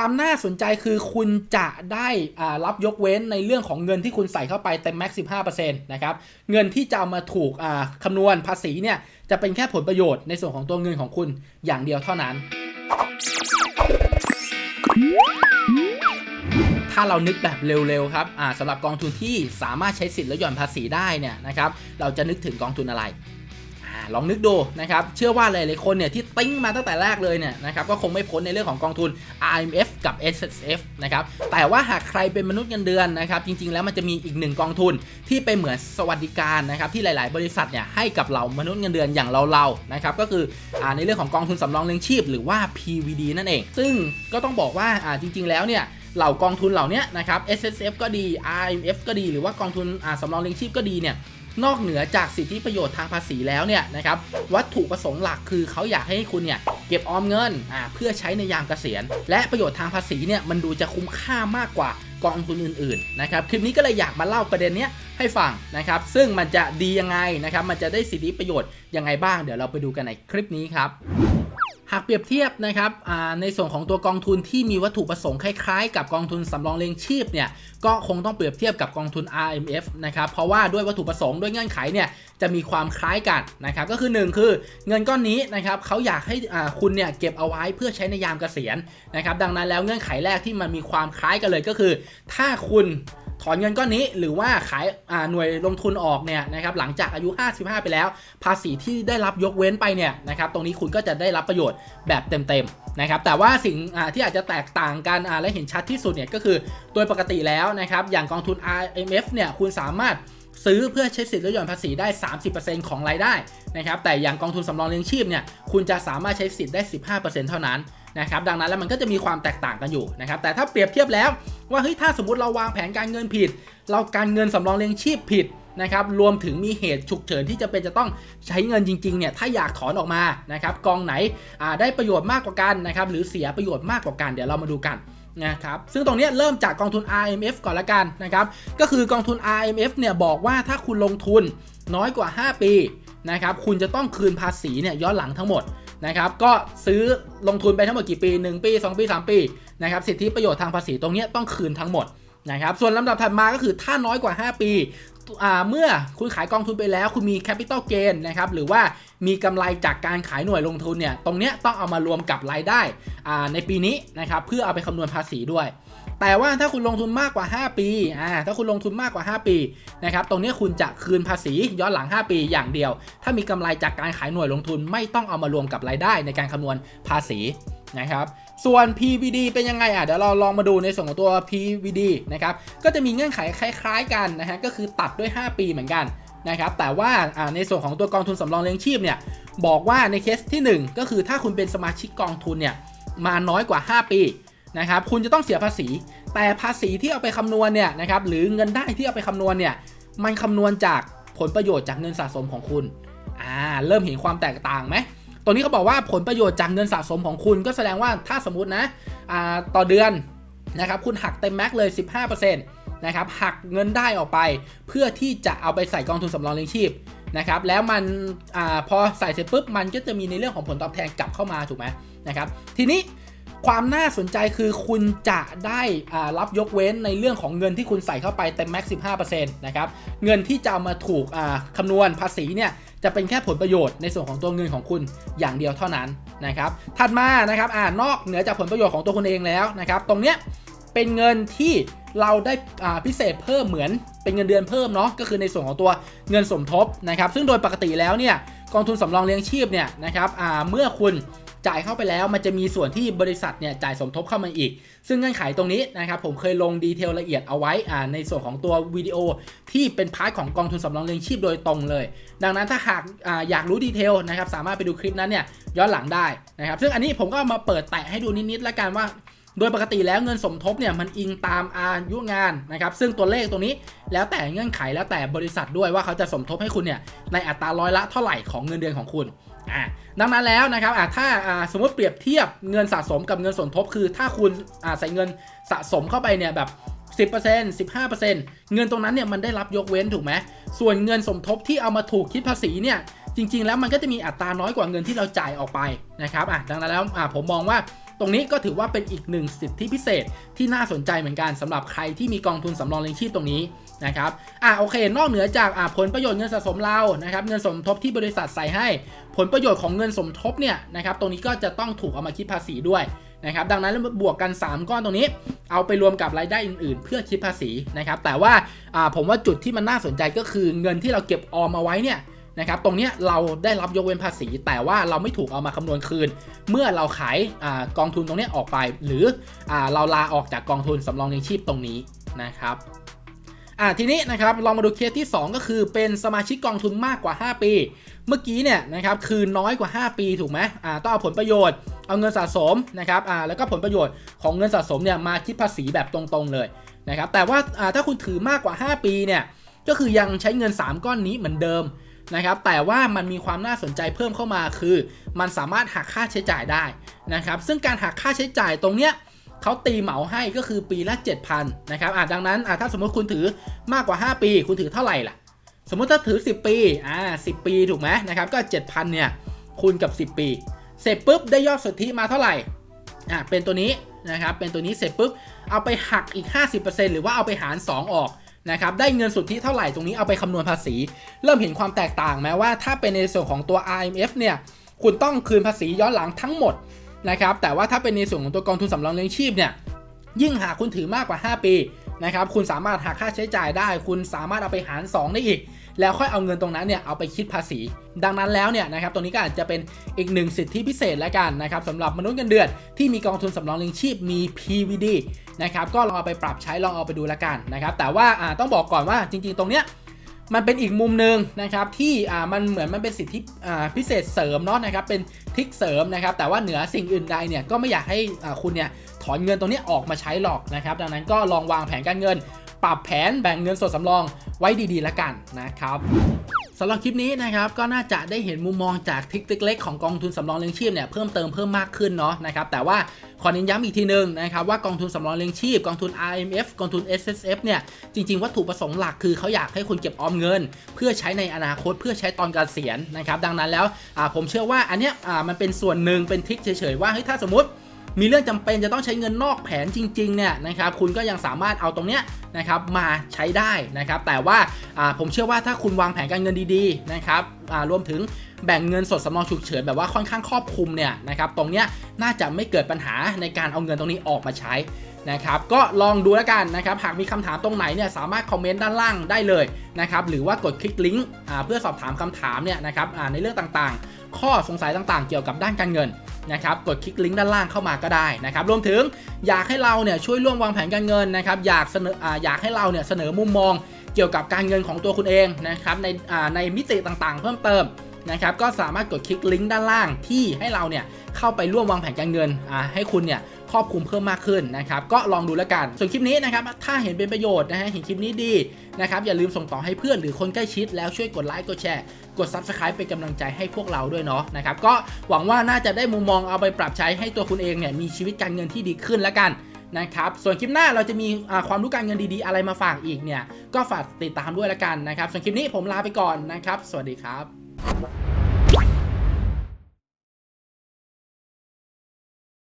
ความน่าสนใจคือคุณจะได้รับยกเว้นในเรื่องของเงินที่คุณใส่เข้าไปเต็มแม็กซ์15%นะครับ เงินที่จะเอามาถูกคำนวณภาษีเนี่ยจะเป็นแค่ผลประโยชน์ในส่วนของตัวเงินของคุณอย่างเดียวเท่านั้น ถ้าเรานึกแบบเร็วๆครับสำหรับกองทุนที่สามารถใช้สิทธิ์ลดหย่อนภาษีได้เนี่ยนะครับ เราจะนึกถึงกองทุนอะไร ลองนึกดูนะครับ เชื่อว่าหลายๆคนเนี่ยที่ติ้งมาตั้งแต่แรกเลยเนี่ยนะครับก็คงไม่พ้นในเรื่องของกองทุน RMF กับ SSF นะครับ แต่ว่าหากใครเป็นมนุษย์เงินเดือนนะครับ จริง ๆ แล้วมันจะมีอีกหนึ่งกองทุนที่เป็นเหมือนสวัสดิการนะครับ ที่หลาย ๆ บริษัทเนี่ยให้กับเรามนุษย์เงินเดือนอย่างเราๆนะครับ ก็คืออในเรื่องของกองทุนสำรองเลี้ยงชีพ หรือว่า PVD นั่นเอง ซึ่งก็ต้องบอกว่าจริง ๆ แล้วเนี่ย เหล่ากองทุนเหล่านี้นะครับ S S F ก็ดี R M F ก็ดี หรือว่ากองทุนสำรองเลี้ยงชีพก็ดีเนี่ยนอกเหนือจากสิทธิประโยชน์ทางภาษีแล้วเนี่ยนะครับวัตถุประสงค์หลักคือเขาอยากให้คุณเนี่ยเก็บออมเงินอ่าเพื่อใช้ในยามเกษียณ และประโยชน์ทางภาษีเนี่ยมันดูจะคุ้มค่ามากกว่ากองทุนอื่นๆนะครับคลิปนี้ก็เลยอยากมาเล่าประเด็นเนี้ยให้ฟังนะครับ ซึ่งมันจะดียังไงนะครับมันจะได้สิทธิประโยชน์ยังไงบ้าง เดี๋ยวเราไปดูกันในคลิปนี้ครับ หากเปรียบเทียบนะครับในส่วนของตัวกองทุนที่มีวัตถุประสงค์คล้ายๆ กับกองทุนสำรองเลี้ยงชีพเนี่ยก็คงต้องเปรียบเทียบกับกองทุน RMF นะครับเพราะว่าด้วยวัตถุประสงค์ด้วยเงื่อนไขเนี่ยจะมีความคล้ายกันนะครับก็คือ 1 คือเงินก้อนนี้นะครับเขาอยากให้คุณเนี่ยเก็บเอาไว้เพื่อใช้ในยามเกษียณนะครับดังนั้นแล้วเงื่อนไขแรกที่มันมีความคล้ายกันเลยก็คือ ถ้าคุณ ถอนเงินก้อนนี้หรือว่าขายหน่วยลงทุนออกเนี่ยนะครับหลังจากอายุ 55 ไปแล้ว ภาษีที่ได้รับยกเว้นไปเนี่ยนะครับตรงนี้คุณก็จะได้รับประโยชน์แบบเต็มๆนะครับแต่ว่าสิ่งที่อาจจะแตกต่างกันและเห็นชัดที่สุดเนี่ยก็คือโดยปกติแล้วนะครับอย่างกองทุน RMF เนี่ยคุณสามารถซื้อเพื่อใช้สิทธิ์ลดหย่อนภาษีได้ 30%ของรายได้นะครับแต่อย่างกองทุนสำรองเลี้ยงชีพเนี่ยคุณจะสามารถใช้สิทธิ์ได้ 15%เท่านั้น นะครับดังนั้นแล้วมันก็จะมีความแตกต่างกันอยู่นะครับแต่ถ้าเปรียบเทียบแล้วว่าเฮ้ยถ้าสมมติเราวางแผนการเงินผิด เราการเงินสำรองเลี้ยงชีพผิดนะครับรวมถึงมีเหตุฉุกเฉินที่จะเป็นจะต้องใช้เงินจริงๆเนี่ยถ้าอยากถอนออกมานะครับกองไหนได้ประโยชน์มากกว่ากันนะครับหรือเสียประโยชน์มากกว่ากันเดี๋ยวเรามาดูกันนะครับซึ่งตรงนี้เริ่มจากกองทุน RMF ก่อนละกันนะครับก็คือกองทุน RMF เนี่ยบอกว่าถ้าคุณลงทุนน้อยกว่า 5 ปีนะครับคุณจะต้องคืนภาษีเนี่ยย้อนหลังทั้งหมด นะครับก็ซื้อลงทุนไปทั้งหมดกี่ปี 1 ปี 2 ปี 3 ปีนะครับสิทธิประโยชน์ทางภาษีตรงนี้ต้องคืนทั้งหมดนะครับส่วนลำดับถัดมาก็คือถ้าน้อยกว่า 5 ปีเมื่อคุณขายกองทุนไปแล้ว คุณมี capital gain นะครับหรือว่ามีกำไรจากการขายหน่วยลงทุนเนี่ยตรงเนี้ยต้องเอามารวมกับรายได้ในปีนี้นะครับเพื่อเอาไปคำนวณภาษีด้วย แต่ว่าถ้าคุณลงทุนมากกว่า 5 ปีอ่าถ้าคุณลงทุนมากกว่า 5 ปีนะครับตรงนี้คุณจะคืนภาษีย้อนหลัง 5 ปีอย่างเดียว ถ้ามีกำไรจากการขายหน่วยลงทุนไม่ต้องเอามารวมกับรายได้ในการคำนวณภาษีนะครับส่วน PVD เป็นยังไงอะเดี๋ยวเราลองมาดูในส่วนของตัว PVD นะครับก็จะมีเงื่อนไขคล้าย ๆ กันนะฮะก็คือตัดด้วย 5 ปีเหมือนกันนะครับแต่ว่าอ่าในส่วนของตัวกองทุนสำรองเลี้ยงชีพเนี่ยบอกว่าในเคสที่ 1 ก็คือถ้าคุณเป็นสมาชิกกองทุนเนี่ยมาน้อยกว่า 5 ปี นะครับคุณจะต้องเสียภาษี แต่ภาษีที่เอาไปคำนวณเนี่ยนะครับหรือเงินได้ที่เอาไปคำนวณเนี่ยมันคำนวณจากผลประโยชน์จากเงินสะสมของคุณอ่าเริ่มเห็นความแตกต่างไหมตรงนี้เขาบอกว่าผลประโยชน์จากเงินสะสมของคุณก็แสดงว่าถ้าสมมตินะอ่าต่อเดือนนะครับคุณหักเต็มแม็กเลย 15%นะครับหักเงินได้ออกไปเพื่อที่จะเอาไปใส่กองทุนสำรองเลี้ยงชีพนะครับแล้วมันอาพอใส่เสร็จปุ๊บมันก็จะมีในเรื่องของผลตอบแทนกลับเข้ามาถูกไหมนะครับทีนี้ ความน่าสนใจคือคุณจะได้รับยกเว้นในเรื่องของเงินที่คุณใส่เข้าไปเต็มแม็ก15%นะครับ เงินที่จะามาถูกคำนวณภาษีเนี่ยจะเป็นแค่ผลประโยชน์ในส่วนของตัวเงินของคุณอย่างเดียวเท่านั้นนะครับ ถัดมานะครับอ่านอกเหนือจากผลประโยชน์ของตัวคุณเองแล้วนะครับ ตรงเนี้ยเป็นเงินที่เราได้อ่าพิเศษเพิ่มเหมือนเป็นเงินเดือนเพิ่มเนาะก็คือในส่วนของตัวเงินสมทบนะครับ ซึ่งโดยปกติแล้วเนี่ยกองทุนสำรองเลี้ยงชีพเนี่ยนะครับอ่าเมื่อคุณ จ่ายเข้าไปแล้วมันจะมีส่วนที่บริษัทเนี่ยจ่ายสมทบเข้ามาอีก ซึ่งเงื่อนไขตรงนี้นะครับผมเคยลงดีเทลละเอียดเอาไว้อ่าในส่วนของตัววิดีโอที่เป็นพาร์ทของกองทุนสำรองเลี้ยงชีพโดยตรงเลย ดังนั้นถ้าหากอาอยากรู้ดีเทลนะครับสามารถไปดูคลิปนั้นเนี่ยย้อนหลังได้นะครับซึ่งอันนี้ผมก็มาเปิดแตะให้ดูนิดๆแล้วกันว่าโดยปกติแล้วเงินสมทบเนี่ยมันอิงตามอายุงานนะครับซึ่งตัวเลขตรงนี้แล้วแต่เงื่อนไขแล้วแต่บริษัทด้วยว่าเขาจะสมทบให้คุณเนี่ยในอัตราร้อยละเท่าไหร่ของเงินเดือนของคุณ อ่าดังนั้นแล้วนะครับอ่าถ้าอ่าสมมติเปรียบเทียบเงินสะสมกับเงินสมทบคือ ถ้าคุณอ่าใส่เงินสะสมเข้าไปเนี่ยแบบ10% 15%เงินตรงนั้นเนี่ยมันได้รับยกเว้นถูกไหม ส่วนเงินสมทบที่เอามาถูกคิดภาษีเนี่ยจริง ๆ แล้วมันก็จะมีอัตราน้อยกว่าเงินที่เราจ่ายออกไปนะครับอะดังนั้นแล้วอะผมมองว่าตรงนี้ก็ถือว่าเป็นอีกหนึ่งสิทธิพิเศษที่น่าสนใจเหมือนกันสำหรับใครที่มีกองทุนสำรองเลี้ยงชีพตรงนี้ นะครับอะโอเค นอกเหนือจากอะผลประโยชน์เงินสะสมเรานะครับเงินสมทบที่บริษัทใส่ให้ ผลประโยชน์ของเงินสมทบเนี่ยนะครับตรงนี้ก็จะต้องถูกเอามาคิดภาษีด้วยนะครับดังนั้นบวกกัน 3 ก้อนตรงนี้ เอาไปรวมกับรายได้อื่นๆ เพื่อคิดภาษีนะครับแต่ว่าอ่าผมว่าจุดที่มันน่าสนใจก็คือเงินที่เราเก็บออมเอาไว้เนี่ยนะครับตรงเนี้ยเราได้รับยกเว้นภาษี แต่ว่าเราไม่ถูกเอามาคำนวณคืน เมื่อเราขายอากองทุนตรงเนี้ยออกไป หรืออาเราลาออกจากกองทุนสำรองเลี้ยงชีพตรงนี้นะครับ อ่าทีนี้นะครับเรามาดูเคสที่ 2 ก็คือเป็นสมาชิกกองทุนมากกว่า 5 ปี เมื่อกี้เนี่ยนะครับคือน้อยกว่า 5 ปีถูกไหมอ่าต้องเอาผลประโยชน์เอาเงินสะสมนะครับอ่าแล้วก็ผลประโยชน์ของเงินสะสมเนี่ยมาคิดภาษีแบบตรงๆเลยนะครับแต่ว่าอ่าถ้าคุณถือมากกว่า 5 ปีเนี่ยก็คือยังใช้เงิน 3 ก้อนนี้เหมือนเดิมนะครับแต่ว่ามันมีความน่าสนใจเพิ่มเข้ามาคือ มันสามารถหักค่าใช้จ่ายได้นะครับซึ่งการหักค่าใช้จ่ายตรงเนี้ย เขาตีเหมาให้ก็คือปีละ 7,000นะครับอ่าดังนั้นอ่าถ้าสมมติคุณถือมากกว่า 5 ปี คุณถือเท่าไหร่ล่ะ สมมติถ้าถือ 10 ปีอ่า10 ปีถูกไหมนะครับก็ 7,000เนี่ยคูณกับ 10 ปี เสร็จปุ๊บได้ยอดสุทธิมาเท่าไหร่อะเป็นตัวนี้นะครับเป็นตัวนี้เสร็จปุ๊บเอาไปหักอีก 50%หรือว่าเอาไปหาร 2 ออกนะครับได้เงินสุทธิเท่าไหร่ตรงนี้เอาไปคำนวณภาษี เริ่มเห็นความแตกต่างไหมว่าถ้าเป็นในส่วนของตัว RMF เนี่ยคุณต้องคืนภาษีย้อนหลังทั้งหมด นะครับแต่ว่าถ้าเป็นในส่วนของตัวกองทุนสำรองเลี้ยงชีพเนี่ยยิ่งหากคุณถือมากกว่า 5 ปีนะครับคุณสามารถหักค่าใช้จ่ายได้ คุณสามารถเอาไปหาร 2 ได้อีก แล้วค่อยเอาเงินตรงนั้นเนี่ยเอาไปคิดภาษี ดังนั้นแล้วเนี่ยนะครับตรงนี้ก็อาจจะเป็นอีกหนึ่งสิทธิพิเศษแล้วกันนะครับสำหรับมนุษย์เงินเดือนที่มีกองทุนสำรองเลี้ยงชีพมี PVD นะครับก็ลองเอาไปปรับใช้ลองเอาไปดูแล้วกันนะครับแต่ว่าต้องบอกก่อนว่าจริง ๆ ตรงเนี้ย มันเป็นอีกมุมหนึ่งนะครับที่อ่ามันเหมือนมันเป็นสิทธิอ่าพิเศษเสริมเนาะนะครับเป็นทิกเสริมนะครับแต่ว่าเหนือสิ่งอื่นใดเนี่ยก็ไม่อยากให้อ่าคุณเนี่ยถอนเงินตรงนี้ออกมาใช้หรอกนะครับดังนั้นก็ลองวางแผนการเงิน ปรับแผนแบ่งเงินสดสำรองไว้ดีๆแล้วกันนะครับ สำหรับคลิปนี้นะครับก็น่าจะได้เห็นมุมมองจากทริคเล็กๆของกองทุนสำรองเลี้ยงชีพเนี่ยเพิ่มเติมเพิ่มมากขึ้นเนาะนะครับแต่ว่าขอเน้นย้ำอีกทีนึงนะครับว่ากองทุนสำรองเลี้ยงชีพ กองทุน RMF กองทุน SSF เนี่ยจริงๆ วัตถุประสงค์หลักคือเขาอยากให้คุณเก็บออมเงิน เพื่อใช้ในอนาคตเพื่อใช้ตอนเกษียณนะครับดังนั้นแล้วผมเชื่อว่าอันเนี้ยมันเป็นส่วนหนึ่งเป็นทริคเฉยๆว่าเฮ้ยถ้าสมมติ มีเรื่องจำเป็นจะต้องใช้เงินนอกแผนจริงๆเนี่ยนะครับคุณก็ยังสามารถเอาตรงเนี้ยนะครับมาใช้ได้นะครับ แต่ว่าผมเชื่อว่าถ้าคุณวางแผนการเงินดีๆนะครับรวมถึงแบ่งเงินสดสำรองฉุกเฉินแบบว่าค่อนข้างครอบคลุมเนี่ยนะครับตรงเนี้ยน่าจะไม่เกิดปัญหาในการเอาเงินตรงนี้ออกมาใช้นะครับก็ลองดูแล้วกันนะครับหากมีคำถามตรงไหนเนี่ยสามารถคอมเมนต์ด้านล่างได้เลยนะครับหรือว่ากดคลิกลิงก์เพื่อสอบถามคำถามเนี่ยนะครับในเรื่องต่างๆ ข้อสงสัยต่างๆ เกี่ยวกับด้านการเงิน นะครับกดคลิกลิงก์ด้านล่างเข้ามาก็ได้นะครับรวมถึงอยากให้เราเนี่ยช่วยร่วมวางแผนการเงินนะครับอยากเสนอออยากให้เราเนี่ยเสนอมุมมองเกี่ยวกับการเงินของตัวคุณเองนะครับในในมิติต่างๆ เพิ่มเติมนะครับก็สามารถกดคลิกลิงก์ด้านล่างที่ให้เราเนี่ยเข้าไปร่วมวางแผนการเงินให้คุณเนี่ย รอบคลุมเพิ่มมากขึ้นนะครับก็ลองดูแล้วกัน ส่วนคลิปนี้นะครับถ้าเห็นเป็นประโยชน์นะฮะเห็นคลิปนี้ดีนะครับอย่าลืมส่งต่อให้เพื่อนหรือคนใกล้ชิดแล้วช่วยกดไลค์กดแชร์กด Subscribe เป็นกำลังใจให้พวกเราด้วยเนาะนะครับก็หวังว่าน่าจะได้มุมมองเอาไปปรับใช้ให้ตัวคุณเองเนี่ยมีชีวิตการเงินที่ดีขึ้นแล้วกันนะครับส่วนคลิปหน้าเราจะมีความรู้การเงินดีๆ อะไรมาฝากอีกเนี่ยก็ฝากติดตามด้วยแล้วกันนะครับส่วนคลิปนี้ผมลาไปก่อนนะครับ สวัสดีครับ